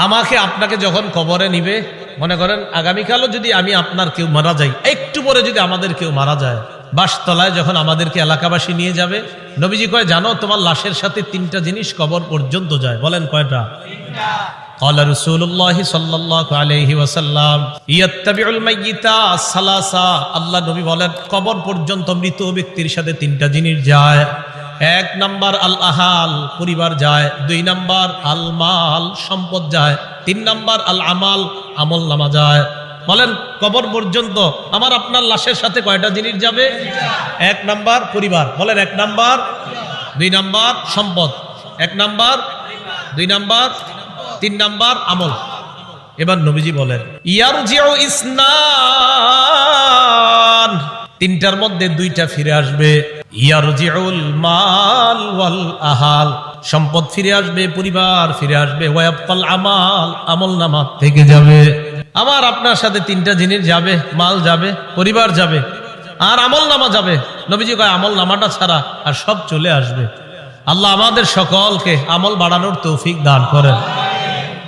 আমাকে আপনাকে যখন কবরে নিবে মনে করেন আগামীকালও যদি আমি আপনার কেউ মারা যাই একটু পরে যদি আমাদের কেউ মারা যায় বাসতলায় যখন আমাদেরকে এলাকাবাসী নিয়ে যাবে নবীজি কয় জানো তোমার লাশের সাথে তিনটা জিনিস কবর পর্যন্ত যায় বলেন কয়টা قال رسول الله صلى الله عليه وسلم يتبع الميت ثلاثه আল্লাহ নবী বলেন কবর পর্যন্ত মৃত ব্যক্তির সাথে তিনটা জিনিস যায় এক নাম্বার আল আহাল পরিবার যায়। দুই নাম্বার আল মাল সম্পদ যায়। তিন নাম্বার আল আমাল আমল নামা যায়। বলেন, কবর পর্যন্ত আমার আপনার লাশের সাথে কয়টা জিনিস যাবে? এক নাম্বার পরিবার। বলেন, এক নাম্বার। দুই নাম্বার সম্পদ। এক নাম্বার। দুই নাম্বার। তিন নাম্বার আমল। এবার নবীজি বলেন, ইয়ারজিউ ইসনান। তিনটার মধ্যে দুইটা ফিরে আসবে। ইয়ারজিউল মাল ওয়াল আহাল। সম্পদ ফিরে আসবে, পরিবার ফিরে আসবে। ওয়াবকাল আমাল, আমল নামা থেকে যাবে। আমার আপনার সাথে তিনটা জিনিস যাবে, মাল যাবে, পরিবার যাবে, আর আমল নামা যাবে। নবীজি কয়, আমল নামাটা ছাড়া আর সব চলে আসবে। আল্লাহ আমাদের সকলকে আমল বাড়ানোর তৌফিক দান করেন।